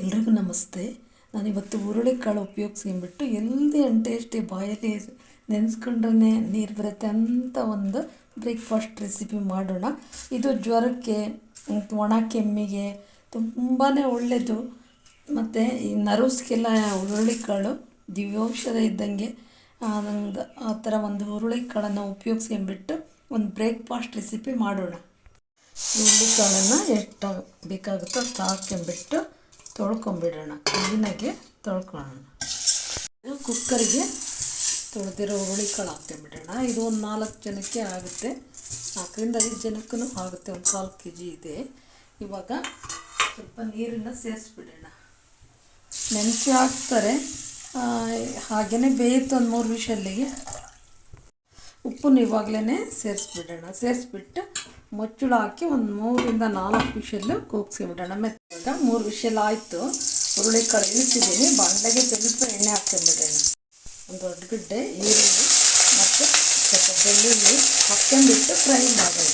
ಎಲ್ರಿಗೂ ನಮಸ್ತೆ. ನಾನು ಇವತ್ತು ಹುರುಳಿಕಾಳು ಉಪಯೋಗಿಸ್ಕೊಂಬಿಟ್ಟು ಎಲ್ದಿ ಅಂಡ್ ಟೇಸ್ಟಿ ಬಾಯಲ್ಲಿ ನೆನೆಸ್ಕೊಂಡ್ರೆ ನೀರು ಬರುತ್ತೆ ಅಂತ ಒಂದು ಬ್ರೇಕ್ಫಾಸ್ಟ್ ರೆಸಿಪಿ ಮಾಡೋಣ. ಇದು ಜ್ವರಕ್ಕೆ, ಒಣ ಕೆಮ್ಮಿಗೆ ತುಂಬಾ ಒಳ್ಳೆಯದು ಮತ್ತು ಈ ನರ್ವ್ಸ್ಗೆಲ್ಲ ಹುರುಳಿಕಾಳು ದಿವ್ಯೌಷಧ ಇದ್ದಂಗೆ ನಂಗೆ ಆ ಥರ ಒಂದು ಹುರುಳಿಕಾಳನ್ನು ಉಪಯೋಗಿಸ್ಕೊಂಬಿಟ್ಟು ಒಂದು ಬ್ರೇಕ್ಫಾಸ್ಟ್ ರೆಸಿಪಿ ಮಾಡೋಣ. ಹುರುಳಿಕಾಳನ್ನು ಎಷ್ಟು ಬೇಕಾಗುತ್ತೋ ಅಷ್ಟು ತೊಳ್ಕೊಂಬಿಡೋಣ. ಕ್ಲೀನಾಗಿ ತೊಳ್ಕೊಳ್ಳೋಣ. ಕುಕ್ಕರ್ಗೆ ತೊಳೆದಿರೋ ಹುರುಳಿಕಾಳು ಹಾಕ್ಕೊಂಬಿಡೋಣ. ಇದು ಒಂದು ನಾಲ್ಕು ಜನಕ್ಕೆ ಆಗುತ್ತೆ. ನಾಲ್ಕರಿಂದ ಐದು ಜನಕ್ಕೂ ಆಗುತ್ತೆ. ಒಂದು ಕಾಲು ಕೆ ಜಿ ಇದೆ. ಇವಾಗ ಸ್ವಲ್ಪ ನೀರನ್ನು ಸೇರಿಸ್ಬಿಡೋಣ. ನೆನೆಸಿ ಹಾಕ್ತಾರೆ. ಹಾಗೆಯೇ ಬೇಯುತ್ತೆ ಒಂದು ಮೂರು ವಿಷಲ್ಲಿಗೆ ಉಪ್ಪನ್ನು ಇವಾಗಲೇ ಸೇರಿಸ್ಬಿಡೋಣ. ಸೇರಿಸ್ಬಿಟ್ಟು ಮುಚ್ಚಳ ಹಾಕಿ ಒಂದು ಮೂರಿಂದ ನಾಲ್ಕು ವಿಷಲ್ಲು ಕೂಗ್ಸ್ಕೊಂಬಿಡೋಣ ಮೆತ್ತಾಗ ಮೂರು ವಿಷಲ್ ಆಯಿತು. ಹುರುಳಿಕಾಳು ಇಳಿಸಿದ್ದೀನಿ. ಬಂಡೆಗೆ ಸ್ವಲ್ಪ ಎಣ್ಣೆ ಹಾಕ್ಕೊಂಬಿಡೋಣ ಒಂದು ದೊಡ್ಡ ಗಡ್ಡೆ, ಈರುಳ್ಳಿ ಮತ್ತು ಸ್ವಲ್ಪ ಬೆಳ್ಳುಳ್ಳಿ ಹಾಕ್ಕೊಂಬಿಟ್ಟು ಫ್ರೈ ಮಾಡೋಣ.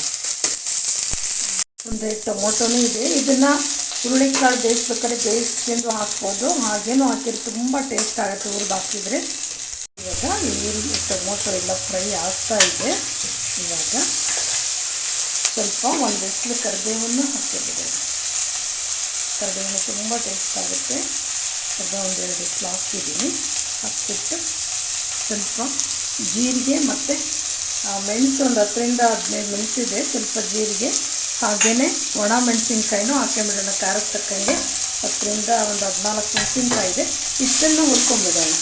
ಒಂದು ಟೊಮೊಟೊನೂ ಇದೆ. ಇದನ್ನು ಹುರುಳಿಕಾಳು ಬೇಯಿಸ್ಬೇಕಾದ್ರೆ ಬೇಯಿಸ್ಕೊಂಡು ಹಾಕ್ಬೋದು. ಹಾಗೇನೂ ಹಾಕಿದ್ರೆ ತುಂಬ ಟೇಸ್ಟ್ ಆಗುತ್ತೆ ಹುರಿದು ಹಾಕಿದರೆ. ಇವಾಗ ಈರುಳ್ಳಿ, ಟೊಮೊಟೊ ಎಲ್ಲ ಫ್ರೈ ಆಗ್ತಾ ಇದೆ. ಇವಾಗ ಸ್ವಲ್ಪ ಒಂದು ಬಿಸಿಲು ಕರಿಬೇವನ್ನು ಹಾಕಿಬಿಡೋಣ ಕರಿಬೇವನ್ನು ತುಂಬ ಟೇಸ್ಟ್ ಆಗುತ್ತೆ. ಅದು ಒಂದೆರಡು ಹಾಕಿಬಿಟ್ಟು ಹಾಕ್ತಿದ್ದೀನಿ ಹಾಕ್ಬಿಟ್ಟು ಸ್ವಲ್ಪ ಜೀರಿಗೆ ಮತ್ತು ಮೆಣಸು ಒಂದು ಹತ್ತರಿಂದ ಹದಿನೈದು ಮೆಣಸಿದೆ ಸ್ವಲ್ಪ ಜೀರಿಗೆ ಹಾಗೆಯೇ ಒಣ ಮೆಣಸಿನ್ಕಾಯಿನೂ ಹಾಕೊಂಬಿಡೋಣ ಖಾರಕ್ಕೆ ತಕ್ಕಂಗೆ ಹತ್ತರಿಂದ ಒಂದು ಹದಿನಾಲ್ಕು ಮೆಣಸಿನ್ಕಾಯಿ ಇದೆ. ಇಷ್ಟನ್ನು ಹುರ್ಕೊಂಬಿಡೋಣ.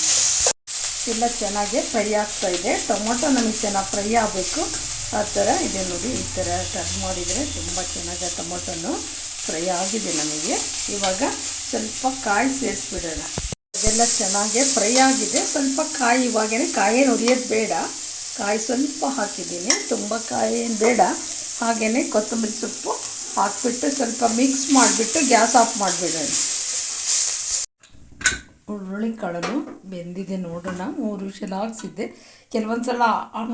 ಎಲ್ಲ ಚೆನ್ನಾಗಿ ಫ್ರೈ ಆಗ್ತಾ ಇದೆ. ಟೊಮೊಟೊ ನಮಗೆ ಚೆನ್ನಾಗಿ ಫ್ರೈ ಆಗಬೇಕು. ಆ ಥರ ಇದೆ ನೋಡಿ, ಈ ಥರ ಟರ್ನ್ ಮಾಡಿದರೆ ತುಂಬ ಚೆನ್ನಾಗಿ ಟೊಮೊಟೊನು ಫ್ರೈ ಆಗಿದೆ ನಮಗೆ. ಇವಾಗ ಸ್ವಲ್ಪ ಕಾಯಿ ಸೇರಿಸ್ಬಿಡೋಣ. ಅದೆಲ್ಲ ಚೆನ್ನಾಗಿ ಫ್ರೈ ಆಗಿದೆ. ಸ್ವಲ್ಪ ಕಾಯಿ ಇವಾಗೇ ಕಾಯೇನು ಉರಿಯೋದು ಬೇಡ. ಕಾಯಿ ಸ್ವಲ್ಪ ಹಾಕಿದ್ದೀನಿ. ತುಂಬ ಕಾಯಿ ಏನು ಬೇಡ. ಹಾಗೆಯೇ ಕೊತ್ತಂಬರಿ ಸೊಪ್ಪು ಹಾಕ್ಬಿಟ್ಟು ಸ್ವಲ್ಪ ಮಿಕ್ಸ್ ಮಾಡಿಬಿಟ್ಟು ಗ್ಯಾಸ್ ಆಫ್ ಮಾಡಿಬಿಡೋಣ. ಹುರುಳಿಕಾಳನ್ನು ಬೆಂದಿದೆ ನೋಡೋಣ. ಮೂರು ವಿಷಲ್ ಹಾಕ್ಸಿದ್ದೆ. ಕೆಲವೊಂದು ಸಲ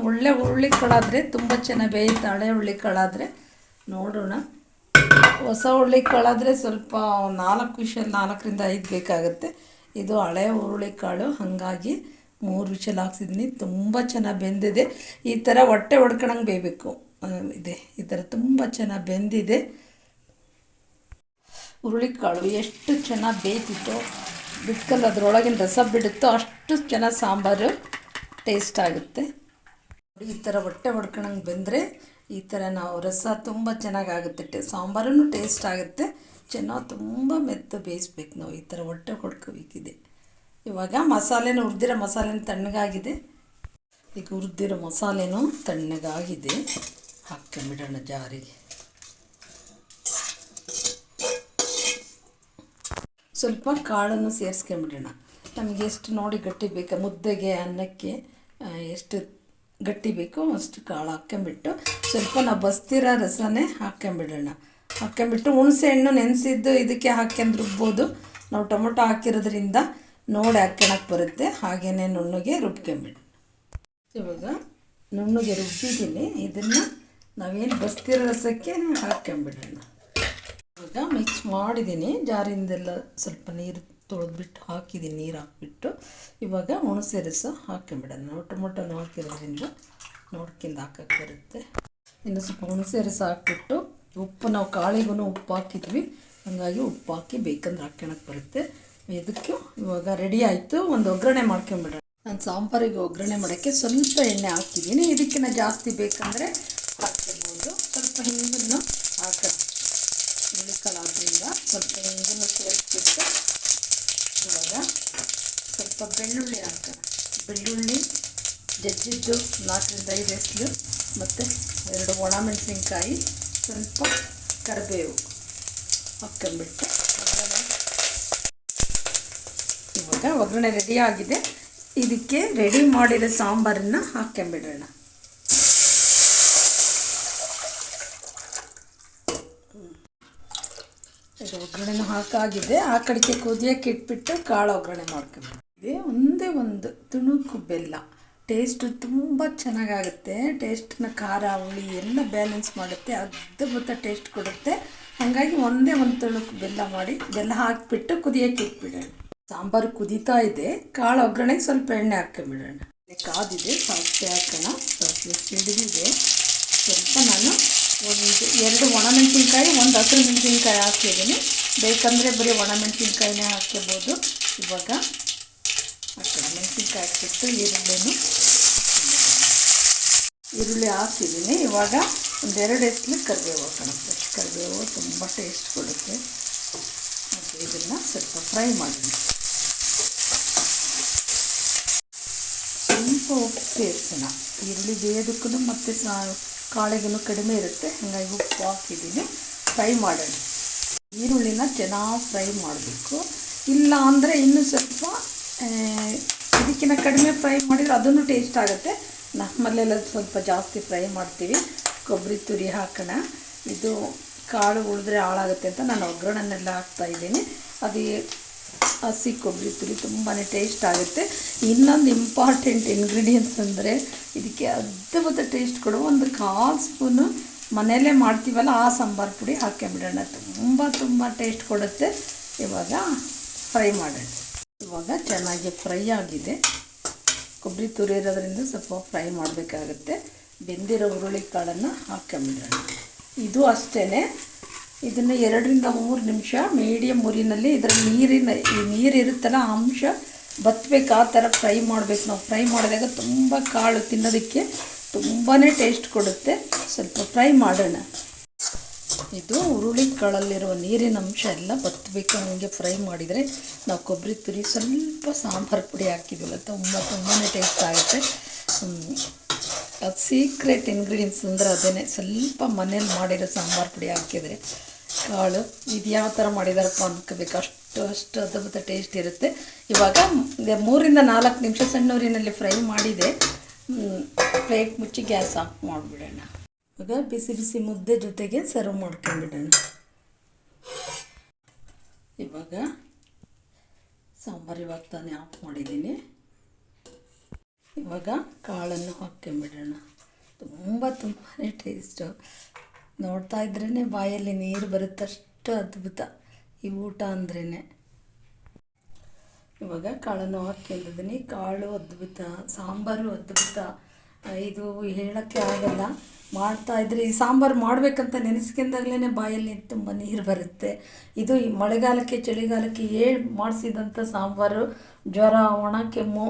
ಒಳ್ಳೆ ಹುರುಳಿಕಾಳಾದರೆ ತುಂಬ ಚೆನ್ನಾಗಿ ಬೇಯುತ್ತೆ ಹಳೆ ಹುರುಳಿಕಾಳಾದರೆ ನೋಡೋಣ. ಹೊಸ ಹುರುಳಿಕಾಳಾದರೆ ಸ್ವಲ್ಪ ನಾಲ್ಕು ವಿಷಲ್ ನಾಲ್ಕರಿಂದ ಐದು ಬೇಕಾಗುತ್ತೆ. ಇದು ಹಳೆ ಹುರುಳಿಕಾಳು. ಹಾಗಾಗಿ ಮೂರು ವಿಷಲ್ ಹಾಕ್ಸಿದ್ದೀನಿ. ತುಂಬ ಚೆನ್ನಾಗಿ ಬೆಂದಿದೆ. ಈ ಥರ ಹೊಟ್ಟೆ ಹೊಡ್ಕೊಳಂಗೆ ಬೇಯಬೇಕು. ಇದೆ. ಈ ಥರ ತುಂಬ ಚೆನ್ನಾಗಿ ಬೆಂದಿದೆ. ಹುರುಳಿಕಾಳು ಎಷ್ಟು ಚೆನ್ನಾಗಿ ಬೇಯ್ತಿತ್ತು ಬಿಟ್ಕಲ್ ಅದರೊಳಗಿನ ರಸ ಬಿಡುತ್ತೋ ಅಷ್ಟು ಚೆನ್ನಾಗಿ ಸಾಂಬಾರು ಟೇಸ್ಟ್ ಆಗುತ್ತೆ. ಈ ಥರ ಹೊಟ್ಟೆ ಹೊಡ್ಕೊಳಂಗೆ ಬಂದರೆ ಈ ಥರ ನಾವು ರಸ ತುಂಬ ಚೆನ್ನಾಗಾಗುತ್ತೆ. ಟೇ ಸಾಂಬಾರೂ ಟೇಸ್ಟ್ ಆಗುತ್ತೆ. ಚೆನ್ನಾಗಿ ತುಂಬ ಮೆತ್ತು ಬೇಯಿಸ್ಬೇಕು ನಾವು ಈ ಥರ ಹೊಟ್ಟೆ ಹೊಡ್ಕೋಬೇಕಿದೆ. ಇವಾಗ ಮಸಾಲೆನೂ, ಹುರಿದಿರೋ ಮಸಾಲೆನೂ ತಣ್ಣಗಾಗಿದೆ. ಈಗ ಹುರಿದಿರೋ ಮಸಾಲೆನೂ ತಣ್ಣಗಾಗಿದೆ. ಹಾಕ್ಕೊಂಬಿಡೋಣ ಜಾರಿಗೆ. ಸ್ವಲ್ಪ ಕಾಳನ್ನು ಸೇರಿಸ್ಕೊಂಡ್ಬಿಡೋಣ ನಮಗೆ ಎಷ್ಟು ನೋಡಿ ಗಟ್ಟಿ ಬೇಕು? ಮುದ್ದೆಗೆ, ಅನ್ನಕ್ಕೆ ಎಷ್ಟು ಗಟ್ಟಿ ಬೇಕೋ ಅಷ್ಟು ಕಾಳು ಹಾಕ್ಕೊಂಬಿಟ್ಟು ಸ್ವಲ್ಪ ನಾವು ಬಸ್ತಿರೋ ರಸನೇ ಹಾಕ್ಕೊಂಬಿಡೋಣ. ಹಾಕ್ಕೊಂಬಿಟ್ಟು ಹುಣಸೆ ಹಣ್ಣು ನೆನೆಸಿದ್ದು ಇದಕ್ಕೆ ಹಾಕ್ಕೊಂಡು ರುಬ್ಬೋದು. ನಾವು ಟೊಮೊಟೊ ಹಾಕಿರೋದ್ರಿಂದ ನೋಡಿ ಹಾಕ್ಕೊಳಕ್ಕೆ ಬರುತ್ತೆ. ಹಾಗೆಯೇ ನುಣ್ಣಗೆ ರುಬ್ಕೊಂಬಿಡು ಇವಾಗ ನುಣ್ಣಗೆ ರುಬ್ಬಿದ್ದೀನಿ. ಇದನ್ನು ನಾವೇನು ಬಸ್ತಿರೋ ರಸಕ್ಕೆ ಹಾಕ್ಕೊಂಬಿಡೋಣ. ಮಿಕ್ಸ್ ಮಾಡಿದ್ದೀನಿ. ಜಾರಿಂದೆಲ್ಲ ಸ್ವಲ್ಪ ನೀರು ತೊಳೆದ್ಬಿಟ್ಟು ಹಾಕಿದ್ದೀನಿ. ನೀರು ಹಾಕಿಬಿಟ್ಟು ಇವಾಗ ಹುಣಸೆ ರಸ ಹಾಕೊಂಬಿಡೋಣ ನಾವು ಟೊಮೊಟೊನ ಹಾಕಿರೋದ್ರಿಂದ ನೋಡ್ಕೊಂಡು ಹಾಕಕ್ಕೆ ಬರುತ್ತೆ. ಇನ್ನು ಸ್ವಲ್ಪ ಹುಣಸೆ ರಸ ಹಾಕಿಬಿಟ್ಟು ಉಪ್ಪು ನಾವು ಕಾಳಿಗೂ ಉಪ್ಪು ಹಾಕಿದ್ವಿ. ಹಾಗಾಗಿ ಉಪ್ಪು ಹಾಕಿ ಬೇಕಂದ್ರೆ ಹಾಕ್ಕೊಳಕ್ಕೆ ಬರುತ್ತೆ. ಇದಕ್ಕೆ ಇವಾಗ ರೆಡಿ ಆಯಿತು. ಒಂದು ಒಗ್ಗರಣೆ ಮಾಡ್ಕೊಂಬಿಡೋಣ ನಾನು ಸಾಂಬಾರಿಗೆ ಒಗ್ಗರಣೆ ಮಾಡೋಕ್ಕೆ ಸ್ವಲ್ಪ ಎಣ್ಣೆ ಹಾಕಿದ್ದೀನಿ ಇದಕ್ಕಿಂತ ಜಾಸ್ತಿ ಬೇಕಂದರೆ ಹಾಕ್ಕೊಬೋದು. ಸ್ವಲ್ಪ ಹಿಂಗನ್ನು ಹಾಕೋಣ ಹುಳಿಕಾಳಾದ್ರಿಂದ ಸ್ವಲ್ಪ ಹಿಂಗನ್ನು ಸೇರಿಸ್ಬಿಟ್ಟು ಇವಾಗ ಸ್ವಲ್ಪ ಬೆಳ್ಳುಳ್ಳಿ ಹಾಕೋಣ ಬೆಳ್ಳುಳ್ಳಿ, ಜಜ್ಜಿದ್ದು ನಾಲ್ಕರಿಂದ ಐದು ಎಸ್ಲು ಮತ್ತು ಎರಡು ಒಣ ಮೆಣಸಿನ್ಕಾಯಿ ಸ್ವಲ್ಪ ಕರಿಬೇವು ಹಾಕ್ಕೊಂಬಿಟ್ಟು ಇವಾಗ ಒಗ್ಗರಣೆ ರೆಡಿ ಆಗಿದೆ. ಇದಕ್ಕೆ ರೆಡಿ ಮಾಡಿರೋ ಸಾಂಬಾರನ್ನು ಹಾಕ್ಕೊಂಬಿಡೋಣ ಇದು ಒಗ್ಗರಣೆನೂ ಹಾಕಾಗಿದೆ. ಆ ಕಡೆಗೆ ಕುದಿಯಕ್ಕೆ ಇಟ್ಬಿಟ್ಟು ಕಾಳು ಒಗ್ಗರಣೆ ಮಾಡ್ಕೊಂಬಿಟ್ಟಿದೆ ಒಂದೇ ಒಂದು ತುಣುಕು ಬೆಲ್ಲ. ಟೇಸ್ಟ್ ತುಂಬ ಚೆನ್ನಾಗಾಗುತ್ತೆ. ಟೇಸ್ಟ್ನ ಖಾರ, ಹುಳಿ ಎಲ್ಲ ಬ್ಯಾಲೆನ್ಸ್ ಮಾಡುತ್ತೆ. ಅದ್ಭುತ ಟೇಸ್ಟ್ ಕೊಡುತ್ತೆ. ಹಾಗಾಗಿ ಒಂದೇ ಒಂದು ತುಣುಕು ಬೆಲ್ಲ ಮಾಡಿ, ಬೆಲ್ಲ ಹಾಕಿಬಿಟ್ಟು ಕುದಿಯಕ್ಕೆ ಇಟ್ಬಿಡೋಣ. ಸಾಂಬಾರು ಕುದೀತಾ ಇದೆ. ಕಾಳು ಒಗ್ಗರಣೆಗೆ ಸ್ವಲ್ಪ ಎಣ್ಣೆ ಹಾಕೊಂಬಿಡೋಣ ಕಾದಿದೆ, ಸಾಸಿವೆ ಹಾಕೋಣ. ಸಾಸಿವೆ ಸಿಡಿದಿದೆ ಸ್ವಲ್ಪ ನಾನು ಒಂದು ಎರಡು ಒಣಮೆಣಸಿನ್ಕಾಯಿ, ಒಂದು ಹಸಿರು ಮೆಣಸಿನ್ಕಾಯಿ ಹಾಕಿದ್ದೀನಿ. ಬೇಕಂದರೆ ಬರೀ ಒಣಮೆಣಸಿನ್ಕಾಯಿನೇ ಹಾಕ್ಕೋಬೋದು. ಇವಾಗ ಹಾಕೋಣ ಮೆಣಸಿನ್ಕಾಯಿ ಹಾಕಿಬಿಟ್ಟು ಈರುಳ್ಳಿನೂ ಈರುಳ್ಳಿ ಹಾಕಿದ್ದೀನಿ. ಇವಾಗ ಒಂದೆರಡು ಎಸ್ಲಿ ಕರಿಬೇವು ಹಾಕೋಣ ಫ್ರೆಶ್ ಕರಿಬೇವು ತುಂಬ ಟೇಸ್ಟ್ ಕೊಡುತ್ತೆ. ಮತ್ತು ಇದನ್ನು ಸ್ವಲ್ಪ ಫ್ರೈ ಮಾಡೋಣ. ಸ್ವಲ್ಪ ಉಪ್ಪು ಸೇರಿಸೋಣ. ಈರುಳ್ಳಿ ಬೇಯೋದಕ್ಕೂ ಮತ್ತು ಕಾಳಿಗೂ ಕಡಿಮೆ ಇರುತ್ತೆ. ಹಾಗಾಗಿ ಉಪ್ಪು ಹಾಕಿದ್ದೀನಿ. ಫ್ರೈ ಮಾಡೋಣ. ಈರುಳ್ಳಿನ ಚೆನ್ನಾಗಿ ಫ್ರೈ ಮಾಡಬೇಕು. ಇಲ್ಲ ಅಂದರೆ ಇನ್ನೂ ಸ್ವಲ್ಪ ಇದಕ್ಕಿಂತ ಕಡಿಮೆ ಫ್ರೈ ಮಾಡಿದರೆ ಅದನ್ನು ಟೇಸ್ಟ್ ಆಗುತ್ತೆ. ನಮ್ಮಲ್ಲೆಲ್ಲ ಸ್ವಲ್ಪ ಜಾಸ್ತಿ ಫ್ರೈ ಮಾಡ್ತೀವಿ. ಕೊಬ್ಬರಿ ತುರಿ ಹಾಕೋಣ. ಇದು ಕಾಳು ಉಳಿದ್ರೆ ಹಾಳಾಗುತ್ತೆ ಅಂತ ನಾನು ಒಗ್ಗರಣೆಲ್ಲ ಹಾಕ್ತಾಯಿದ್ದೀನಿ ಅದು ಹಸಿ ಕೊಬ್ಬರಿ ತುರಿ ತುಂಬಾ ಟೇಸ್ಟ್ ಆಗುತ್ತೆ. ಇನ್ನೊಂದು ಇಂಪಾರ್ಟೆಂಟ್ ಇಂಗ್ರೀಡಿಯೆಂಟ್ಸ್ ಅಂದರೆ ಇದಕ್ಕೆ ಅದ್ಭುತ ಟೇಸ್ಟ್ ಕೊಡುವ ಒಂದು ಕಾಲು ಸ್ಪೂನು ಮನೆಯಲ್ಲೇ ಮಾಡ್ತೀವಲ್ಲ, ಆ ಸಾಂಬಾರು ಪುಡಿ ಹಾಕ್ಕೊಂಬಿಡೋಣ ತುಂಬ ತುಂಬ ಟೇಸ್ಟ್ ಕೊಡುತ್ತೆ. ಇವಾಗ ಫ್ರೈ ಮಾಡೋಣ. ಇವಾಗ ಚೆನ್ನಾಗಿ ಫ್ರೈ ಆಗಿದೆ. ಕೊಬ್ಬರಿ ತುರಿ ಇರೋದ್ರಿಂದ ಸ್ವಲ್ಪ ಫ್ರೈ ಮಾಡಬೇಕಾಗುತ್ತೆ. ಬೆಂದಿರೋ ಹುರುಳಿ ಕಾಳನ್ನು ಹಾಕ್ಕೊಂಬಿಡೋಣ ಇದು ಅಷ್ಟೇ ಇದನ್ನು ಎರಡರಿಂದ ಮೂರು ನಿಮಿಷ ಮೀಡಿಯಮ್ ಉರಿನಲ್ಲಿ ಇದರ ನೀರಿನ ಈ ನೀರು ಇರುತ್ತಲ್ಲ ಆ ಅಂಶ ಬತ್ತಬೇಕು ಆ ಥರ ಫ್ರೈ ಮಾಡಬೇಕು. ನಾವು ಫ್ರೈ ಮಾಡಿದಾಗ ತುಂಬ ಕಾಳು ತಿನ್ನೋದಕ್ಕೆ ತುಂಬಾ ಟೇಸ್ಟ್ ಕೊಡುತ್ತೆ. ಸ್ವಲ್ಪ ಫ್ರೈ ಮಾಡೋಣ. ಇದು ಹುರುಳಿ ಕಾಳಲ್ಲಿರುವ ನೀರಿನ ಅಂಶ ಎಲ್ಲ ಬತ್ತಬೇಕು ಹಂಗೆ ಫ್ರೈ ಮಾಡಿದರೆ ನಾವು ಕೊಬ್ಬರಿ ತುರಿ ಸ್ವಲ್ಪ ಸಾಂಬಾರು ಪುಡಿ ಹಾಕಿದ್ವಲ್ಲ, ತುಂಬ ತುಂಬಾ ಟೇಸ್ಟ್ ಆಗುತ್ತೆ. ಅದು ಸೀಕ್ರೆಟ್ ಇಂಗ್ರೀಡಿಯೆಂಟ್ಸ್ ಅಂದರೆ ಅದೇ ಸ್ವಲ್ಪ ಮನೇಲಿ ಮಾಡಿರೋ ಸಾಂಬಾರು ಪುಡಿ ಹಾಕಿದರೆ ಕಾಳು ಇದು ಯಾವ ಥರ ಮಾಡಿದಾರಪ್ಪ ಅನ್ಕೋಬೇಕು. ಅಷ್ಟು ಅಷ್ಟು ಅದ್ಭುತ ಟೇಸ್ಟ್ ಇರುತ್ತೆ. ಇವಾಗ ಮೂರಿಂದ ನಾಲ್ಕು ನಿಮಿಷ ಸಣ್ಣೂರಿನಲ್ಲಿ ಫ್ರೈ ಮಾಡಿದೆ. ಪ್ಲೇಟ್ ಮುಚ್ಚಿ ಗ್ಯಾಸ್ ಆಫ್ ಮಾಡಿಬಿಡೋಣ. ಇವಾಗ ಬಿಸಿ ಬಿಸಿ ಮುದ್ದೆ ಜೊತೆಗೆ ಸರ್ವ್ ಮಾಡ್ಕೊಂಡ್ಬಿಡೋಣ. ಇವಾಗ ಸಾಂಬಾರು ಇವಾಗ ತಾನೇ ಆಫ್ ಮಾಡಿದ್ದೀನಿ. ಇವಾಗ ಕಾಳನ್ನು ಹಾಕ್ಕೊಂಬಿಡೋಣ ತುಂಬ ತುಂಬಾ ಟೇಸ್ಟು ನೋಡ್ತಾ ಇದ್ರೇ ಬಾಯಲ್ಲಿ ನೀರು ಬರುತ್ತಷ್ಟು ಅದ್ಭುತ. ಈ ಊಟ ಅಂದ್ರೇ ಇವಾಗ ಕಾಳನ್ನು ಹಾಕ್ಕೊಂಡಿದ್ದೀನಿ ಕಾಳು ಅದ್ಭುತ, ಸಾಂಬಾರು ಅದ್ಭುತ. ಇದು ಹೇಳೋಕ್ಕೆ ಆಗಲ್ಲ. ಮಾಡ್ತಾ ಇದ್ರೆ ಈ ಸಾಂಬಾರು ಮಾಡಬೇಕಂತ ನೆನೆಸ್ಕೊಂಡಾಗ್ಲೇ ಬಾಯಲ್ಲಿ ತುಂಬ ನೀರು ಬರುತ್ತೆ. ಇದು ಈ ಮಳೆಗಾಲಕ್ಕೆ, ಚಳಿಗಾಲಕ್ಕೆ ಹೇಳಿ ಮಾಡಿಸಿದಂಥ ಸಾಂಬಾರು. ಜ್ವರ, ಒಣ ಕೆಮ್ಮು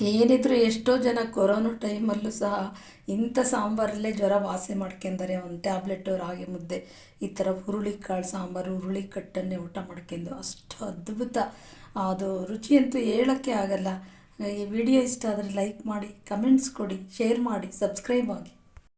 ಏನಿದ್ರು ಎಷ್ಟೋ ಜನ ಕೊರೋನಾ ಟೈಮಲ್ಲೂ ಸಹ ಇಂಥ ಸಾಂಬಾರಲ್ಲೇ ಜ್ವರ ವಾಸಿ ಮಾಡ್ಕೊಂಡಾರೆ ಒಂದು ಟ್ಯಾಬ್ಲೆಟು, ರಾಗಿ ಮುದ್ದೆ, ಈ ಥರ ಹುರುಳಿ ಕಾಳು ಸಾಂಬಾರು, ಹುರುಳಿ ಕಟ್ಟನ್ನೇ ಊಟ ಮಾಡ್ಕೊಂಡು. ಅಷ್ಟು ಅದ್ಭುತ. ಅದು ರುಚಿಯಂತೂ ಹೇಳೋಕ್ಕೆ ಆಗಲ್ಲ. ಈ ವಿಡಿಯೋ ಇಷ್ಟ ಆದರೆ ಲೈಕ್ ಮಾಡಿ, ಕಮೆಂಟ್ಸ್ ಕೊಡಿ, ಶೇರ್ ಮಾಡಿ, ಸಬ್ಸ್ಕ್ರೈಬ್ ಆಗಿ.